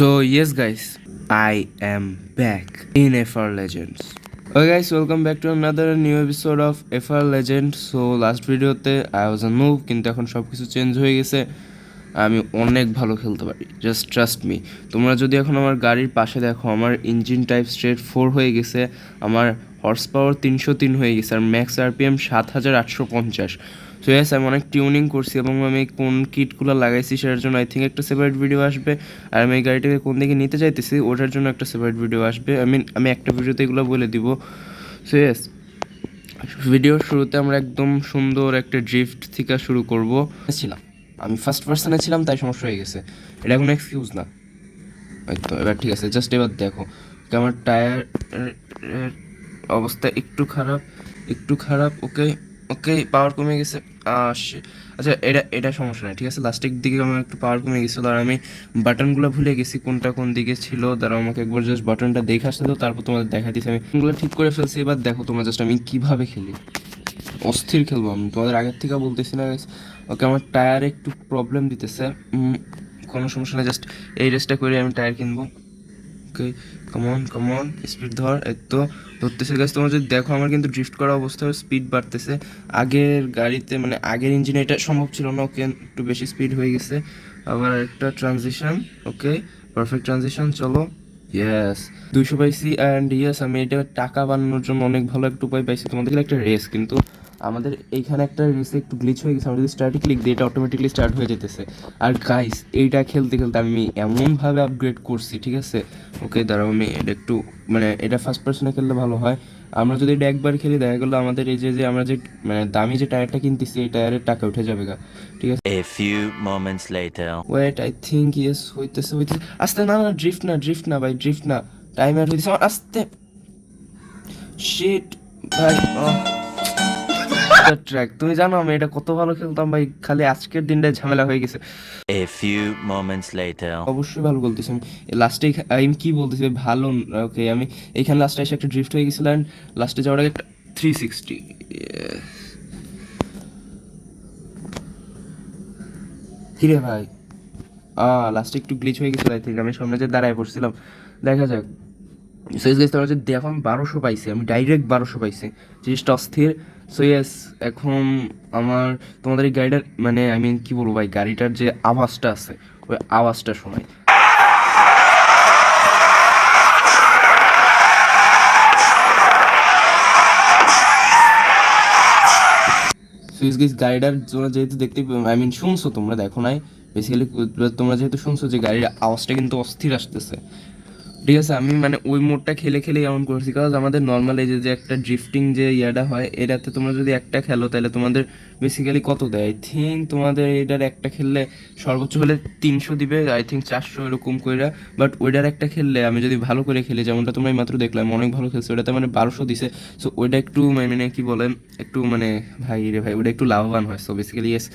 So yes guys, I am back in FR Legends. Okay guys, welcome back to another new episode of FR Legends. So last ভিডিওতে I was a noob কিন্তু এখন সব কিছু change হয়ে গেছে আমি অনেক ভালো খেলতে পারি জাস্ট ট্রাস্ট মি তোমরা যদি এখন আমার গাড়ির পাশে দেখো, আমার ইঞ্জিন টাইপ স্ট্রেট ফোর হয়ে গেছে, আমার হর্স পাওয়ার তিনশো তিন হয়ে গেছে, আর ম্যাক্স আরপিএম সাত হাজার আটশো পঞ্চাশ। সো ইয়াস আমি অনেক টিউনিং করছি এবং আমি কোন কিটগুলো লাগাইছি সেটার জন্য আই থিঙ্ক একটা সেপারেট ভিডিও আসবে, আর আমি এই গাড়িটাকে কোন দিকে নিতে চাইতেছি ওটার জন্য একটা সেপারেট ভিডিও আসবে। আই মিন আমি একটা ভিডিওতে এগুলো বলে দিব। সো ইয়াস ভিডিওর শুরুতে আমরা একদম সুন্দর একটা ড্রিফট থেকে শুরু করব। ছিলাম। আমি ফার্স্ট পার্সনে ছিলাম তাই সমস্যা হয়ে গেছে। এটা কোনো এক্সকিউজ না। তো, এবার ঠিক আছে জাস্ট এবার দেখো। আমার টায়ার অবস্থা একটু খারাপ একটু খারাপ, ওকে ওকে পাওয়ার কমে গেছে. আচ্ছা এটা এটা সমস্যা নাই, ঠিক আছে? লাস্টের দিকে আমার একটু পাওয়ার কমে গেছিল, আর আমি বাটনগুলো ভুলে গেছি, কোনটা কোন দিকে ছিল। তারা আমাকে একবার জাস্ট বাটনটা দেখে আসতে দাও, তারপর তোমাদের দেখা দিচ্ছি। আমি কোনগুলো ঠিক করে ফেলছি, এবার দেখো তোমরা জাস্ট আমি কীভাবে খেলি। অস্থির খেলব আমি, তোমাদের আগের থেকে বলতেছি না। ওকে, আমার টায়ারে একটু প্রবলেম দিতেছে। কোনো সমস্যা না জাস্ট এই রেসটা করে আমি টায়ার কিনবো। ওকে কমন কমন স্পিড ধর। এই তো, ধরতেছে গাছ তোমার যদি দেখো, আমার কিন্তু ড্রিফট করা অবস্থায় স্পিড বাড়তেছে। আগের গাড়িতে মানে আগের ইঞ্জিনে এটা সম্ভব ছিল না, ওকে, একটু বেশি স্পিড হয়ে গেছে। আবার একটা ট্রানজিশন ওকে পারফেক্ট ট্রানজিশন চলো। ইয়েস দুইশো পাইছি অ্যান্ড ইয়েস আমি এটা টাকা বানানোর জন্য অনেক ভালো একটা উপায় পাইছি। তোমাদের একটা রেস কিন্তু আমাদের এইখানে একটা রেসে একটু গ্লিচ হয়ে গেছে আমরা যদি স্টার্টে ক্লিক দিই এটা অটোমেটিকলি স্টার্ট হয়ে যেতেছে। আর গাইস এইটা খেলতে খেলতে আমি এমনভাবে আপগ্রেড করছি ঠিক আছে? ওকে দাঁড়াও আমি এটা একটু মানে এটা ফার্স্ট পার্সনে খেললে ভালো হয়। আমরা যদি এটা একবার খেলি দেখা গেলো আমাদের এই যে যে আমরা যে মানে দামি যে টায়ারটা কিনতেছি এই টায়ারের টাকা উঠে যাবে গা ঠিক আছে? A few moments later. Wait I think yes হইতেছে হইতেছে। আস্তে না না ড্রিফট না ড্রিফট না ভাই ড্রিফট না। টাইম অ্যাড হইতেছে আমার আস্তে। শিট ভাই ট্র্যাক তুমি জানো আমি এটা কত ভালো খেলতাম ভাই? খালি আজকের দিনটা ঝামেলা হয়ে গেছে। A few moments later. অবশ্যই ভালো বলতেছি লাস্টে আমি কি বলতেছি? ভালো ওকে আমি এইখানে লাস্টে এসে একটা ড্রিফট হয়ে গেছিল অ্যান্ড লাস্টে যাওয়ার আগে একটা থ্রি সিক্সটি কিরে ভাই। আ লাস্টে একটু গ্লিচ হয়ে গেছিল আই থিঙ্ক আমি সামনে যে দাঁড়ায় পড়ছিলাম। দেখা যাক। সুইচ গেছে তোমার যে দেখো, আমি বারোশো পাইছি, আমি ডাইরেক্ট বারোশো পাইছি। জিনিসটা অস্থির। সো ইয়েস এখন আমার, তোমাদের এই গাড়িটার মানে আই মিন কি বলব ভাই, গাড়িটার যে আওয়াজটা আছে, ওই আওয়াজটা শোনাই। সুইচ গেস গাড়িটার জন্য যেহেতু দেখতে আই মিন শুনছো তোমরা, দেখো নাই। বেসিক্যালি তোমরা যেহেতু শুনছো যে গাড়ির আওয়াজটা কিন্তু অস্থির আসতেছে। ঠিক আছে, আমি মানে ওই মোডটা খেলে খেলে এমন করছি। কারণ আমাদের নর্মাল এই যে একটা ড্রিফটিং যে ইয়াটা হয়, এটাতে তোমরা যদি একটা খেলো, তাহলে তোমাদের বেসিক্যালি কত দেয়? আই থিঙ্ক তোমাদের এটার একটা খেললে সর্বোচ্চ হলে তিনশো দিবে আই থিঙ্ক চারশো এরকম করে বাট ওইটার একটা খেললে আমি যদি ভালো করে খেলি, যেমনটা তোমরা মাত্র দেখলাম, অনেক ভালো খেলছে, ওটাতে মানে বারোশো দিছে। সো ওইটা একটু মানে কি বলেন, একটু মানে ভাই রে ভাই ওটা একটু লাভবান হয়। So basically yes